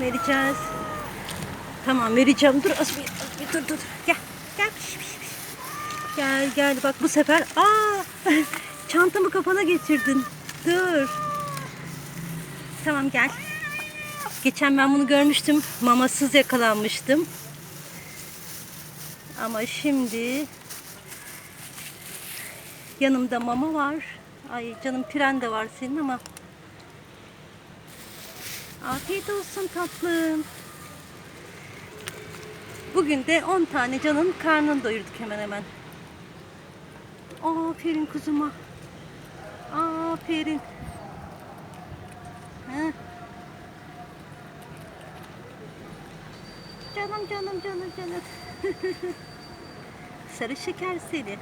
Vereceğiz. Tamam vereceğim. Dur Asmi, Asmi dur dur. Gel. Gel. Gel gel bak bu sefer. Aa! Çantamı kafana geçirdin. Dur. Tamam gel. Geçen ben bunu görmüştüm. Mamasız yakalanmıştım. Ama şimdi yanımda mama var. Ay canım piren de var senin ama. Afiyet olsun tatlım. Bugün de 10 tane canın karnını doyurduk hemen hemen. Aferin kuzuma. Aferin. Heh. Canım canım canım canım. Sarı şeker seni.